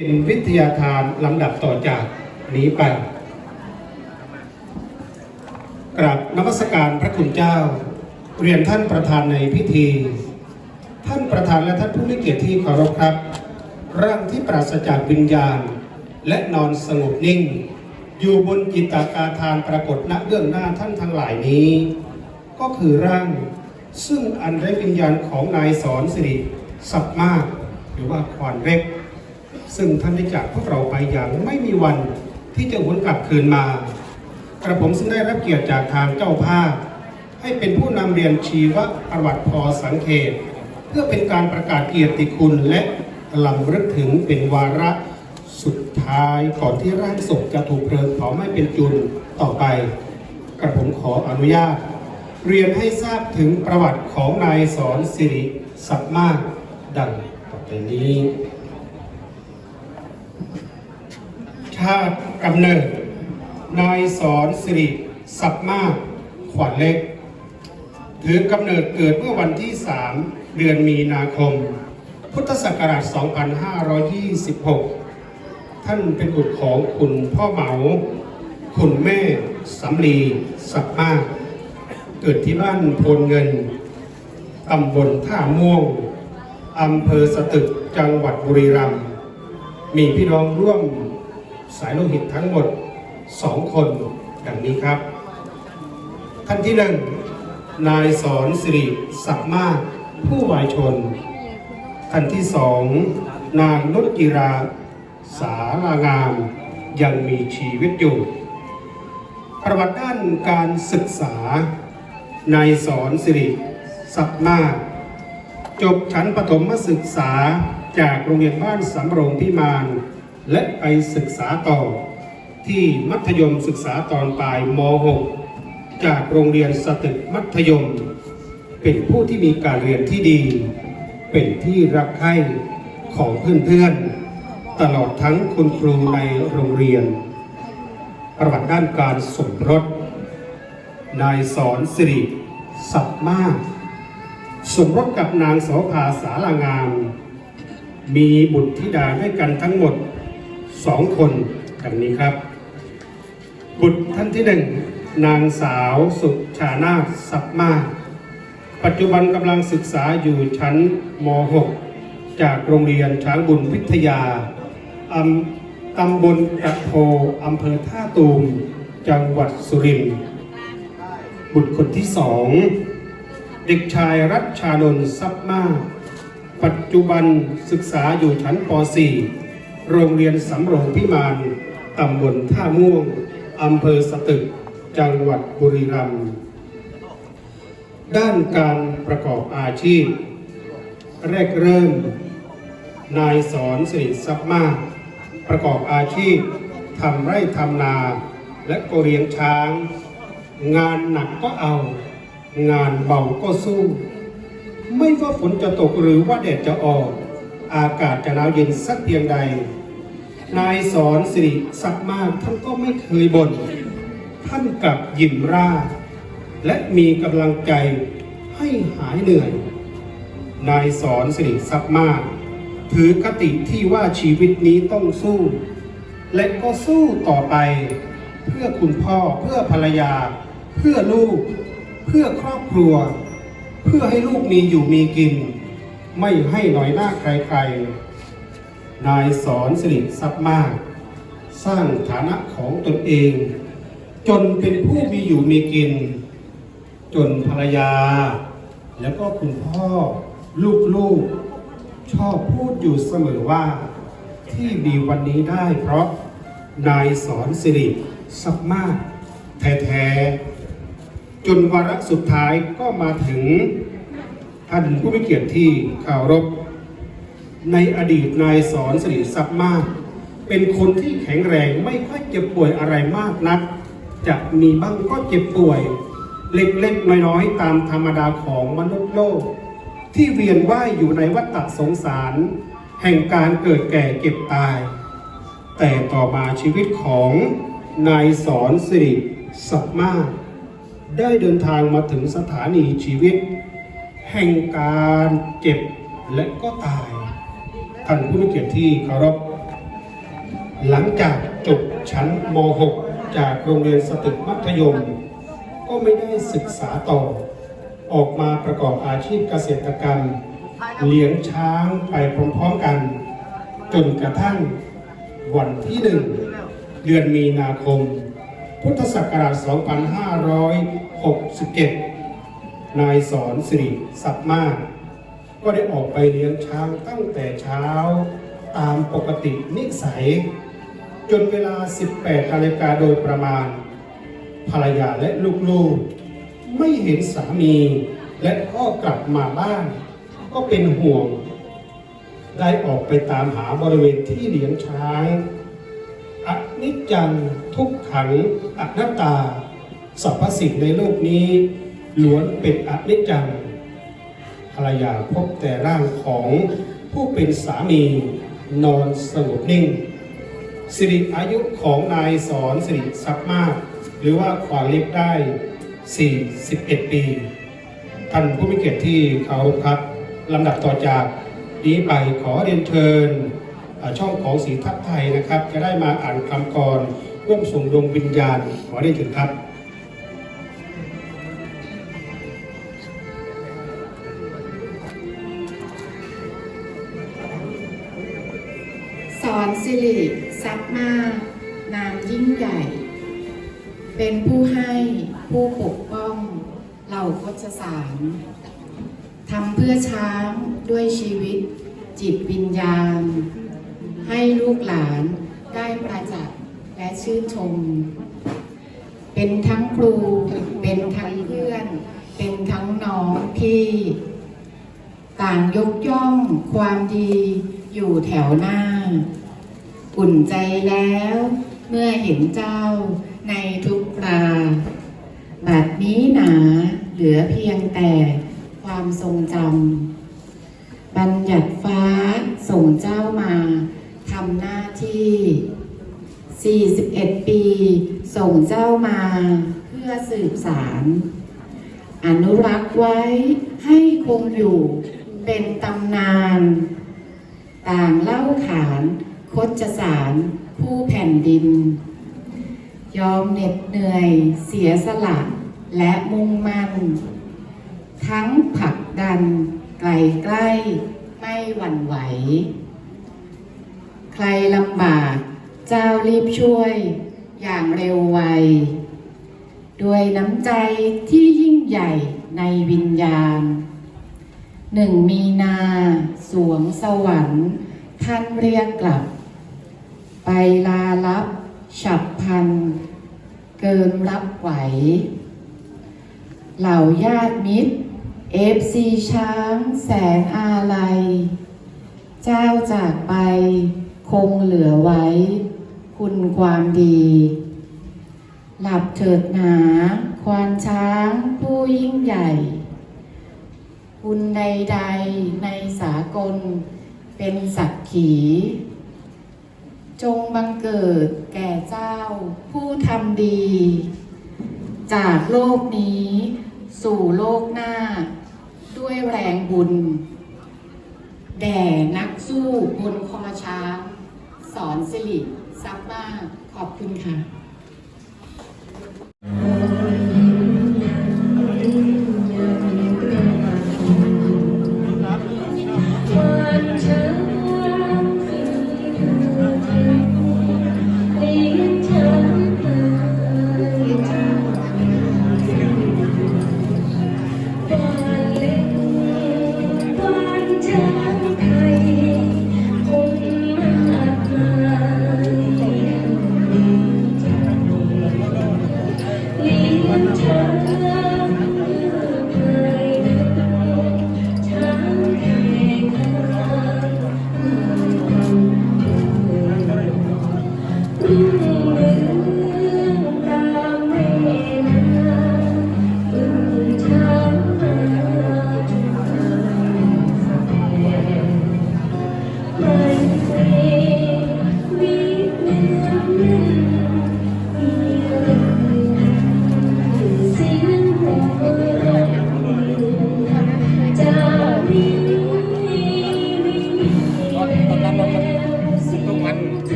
เป็นวิทยาทานลำดับต่อจากนี้ไป กราบนมัสการพระคุณเจ้า เรียนท่านประธานในพิธี ท่านประธานและท่านผู้มีเกียรติที่เคารพครับ ร่างที่ปราศจากวิญญาณ และนอนสงบนิ่ง อยู่บนจิตตากาทานปรากฏณเบื้องหน้าท่านทั้งหลายนี้ ก็คือร่างซึ่งอันไร้วิญญาณของนายสอนสิริสับมาก หรือว่าควานเล็ก ซึ่งท่านได้จากพวกเราไปอย่างไม่มีวันที่จะหวนกลับคืนมา กระผมซึ่งได้รับเกียรติจากทางเจ้าภาพ ให้เป็นผู้นำเรียนชีวประวัติพอสังเขต เพื่อเป็นการประกาศเกียรติคุณและลำลึกถึงเป็นวาระสุดท้ายก่อนที่ร่างศพจะถูกเพลิงเผาไหม้เป็นจุนต่อไป กระผมขออนุญาต เรียนให้ทราบถึงประวัติของนายสอนสิริสับมาดังต่อไปนี้ากำเนิด นายสอนสิริสับมากขวัญเล็ก ถือกำเนิดเกิดเมื่อวันที่ 3 เดือนมีนาคม พุทธศักราช 2526 ท่านเป็นบุตรของคุณพ่อเหมา คุณแม่สำลีสับมาก เกิดที่บ้านโพนเงินตำบลท่าม่วงอำเภอสตึกจังหวัดบุรีรัมย์มีพี่น้องร่วม สายโลหิตทั้งหมดสองคนดังนี้ครับ ท่านที่หนึ่งนายสอนสิริสักมาผู้วายชน ท่านที่สองนางนุชจิราสาลางามยังมีชีวิตอยู่ ประวัติด้านการศึกษานายสอนสิริสักมากจบชั้นประถมศึกษาจากโรงเรียนบ้านสำโรงพิมาน และไปศึกษาต่อ ที่มัธยมศึกษาตอนปลายม .6 จากโรงเรียนสตึกมัธยม เป็นผู้ที่มีการเรียนที่ดี เป็นที่รักใคร่ของเพื่อนๆ ตลอดทั้งคุณครูในโรงเรียน ประวัติด้านการสมรส นายสอนสิริสับมากสมรสกับนางโสภาสาลางาม มีบุตรธิดาด้วยกันทั้งหมด สองคนดังนี้ครับ บุตรท่านที่หนึ่งนางสาวสุชานาสับมา ปัจจุบันกำลังศึกษาอยู่ชั้นม .6 จากโรงเรียนช้างบุญวิทยาอำตำบลกระโพอำเภอท่าตูม จังหวัดสุรินทร์บุตรคนที่สอง เด็กชายรัชชานนท์ซับมา ปัจจุบันศึกษาอยู่ชั้นป .4 โรงเรียนสำโรงพิมานตำบลท่าม่วงอำเภอสตึก จังหวัดบุรีรัมย์ด้านการประกอบอาชีพ แรกเริ่ม นายสอนสิริซับมาก ประกอบอาชีพทำไร่ทำนา และก็เลี้ยงช้าง งานหนักก็เอา งานเบาก็สู้ ไม่ว่าฝนจะตกหรือว่าแดดจะออก อากาศจะหนาวเย็นสักเพียงใด นายสอนสิริสักมากท่านก็ไม่เคยบน่นท่านกลับยิ้มร่า และมีกำลังใจให้หายเหนื่อย นายสอนสิริสักมาก ถือคติที่ว่าชีวิตนี้ต้องสู้ และก็สู้ต่อไป เพื่อคุณพ่อเพื่อภรรยา เพื่อลูก เพื่อครอบครัว เพื่อให้ลูกมีอยู่มีกิน ไม่ให้หน่อยหน้าใครๆ นายสอนสิริทรัพย์มาก สร้างฐานะของตนเอง จนเป็นผู้มีอยู่มีกิน จนภรรยา แล้วก็คุณพ่อลูกๆ ชอบพูดอยู่เสมอว่า ที่มีวันนี้ได้เพราะนายสอนสิริทรัพย์มาก แท้ๆ จนวาระสุดท้ายก็มาถึงท่านผู้มีเกียรติที่ข่าวรบ ในอดีตนายสอนสิริทรัพย์มาก เป็นคนที่แข็งแรงไม่ค่อยเจ็บป่วยอะไรมากนัก จะมีบ้างก็เจ็บป่วย เล็กๆน้อยๆตามธรรมดาของมนุษย์โลก ที่เวียนว่ายอยู่ในวัฏสงสาร แห่งการเกิดแก่เก็บตาย แต่ต่อมาชีวิตของนายสอนสิริสัพมากได้เดินทางมาถึงสถานีชีวิต แห่งการเจ็บและก็ตาย ท่านผู้มีเกียรติที่เคารพ หลังจากจบชั้นม .6 จากโรงเรียนสตึกมัธยม ก็ไม่ได้ศึกษาต่อ ออกมาประกอบอาชีพเกษตรกรรม เลี้ยงช้างไปพร้อมๆกัน จนกระทั่งวันที่หนึ่งเดือนมีนาคม พุทธศักราช 2567 นายสอนสิริสับมาก ก็ได้ออกไปเลี้ยงช้างตั้งแต่เช้าตามปกตินิสัย จนเวลา 18นาฬิกาโดยประมาณ ภรรยาและลูกๆ ไม่เห็นสามี และก็กลับมาบ้าน ก็เป็นห่วง ได้ออกไปตามหาบริเวณที่เลี้ยงช้างอนิจจังทุกขังอนัตตาสรรพสิ่งในโลกนี้ล้วนเป็นอนิจจัง รรยาพบแต่ร่างของผู้เป็นสามีนอนสงบนิ่ง สิริอายุของนายสอนสิริทรัพย์มาก หรือว่าควาเล็กได้ 41 ปี ท่านผู้มีเกียรติที่เคาครับลำดับต่อจากนี้ไปขอเรียนเชิญช่องของสีทัพไทยนะครับ จะได้มาอ่านคำกรร่วมส่งดวงวิญญาณขอเรียนเชิญครับ สิริทรัพย์มาก นามยิ่งใหญ่ เป็นผู้ให้ผู้ปกป้องเหล่าโคชสารทำเพื่อช้างด้วยชีวิต จิตวิญญาณ ให้ลูกหลานได้ประจักษ์และชื่นชม เป็นทั้งครู เป็นทั้งเพื่อน เป็นทั้งน้องพี่ ต่างยกย่องความดีอยู่แถวหน้า อุ่นใจแล้ว เมื่อเห็นเจ้าในทุกคราบัดนี้หนาเหลือเพียงแต่ความทรงจำบัญญัติฟ้าส่งเจ้ามาทำหน้าที่ 41 ปี ส่งเจ้ามาเพื่อสืบสาร อนุรักษ์ไว้ให้คงอยู่เป็นตำนาน ต่างเล่าขาน คดสารผู้แผ่นดิน ยอมเหน็ดเหนื่อยเสียสละและมุ่งมั่น ทั้งผลักดันไกลใกล้ไม่หวั่นไหว ใครลำบากเจ้ารีบช่วยอย่างเร็วไว ด้วยน้ำใจที่ยิ่งใหญ่ในวิญญาณหนึ่งมีนา สวงสวรรค์ ท่านเรียกกลับ ไปลาลับ ฉับพัน เกินรับไหว เหล่าญาติมิตรเอฟซีช้างแสนอาลัย เจ้าจากไปคงเหลือไว้ คุณความดี หลับเถิดหนา ควานช้างผู้ยิ่งใหญ่ คุณใดๆในสากลเป็นสักขี จงบังเกิดแก่เจ้า ผู้ทำดี จากโลกนี้ สู่โลกหน้า ด้วยแรงบุญ แด่นักสู้บนคอช้าง สอนสิริซับมากขอบคุณค่ะ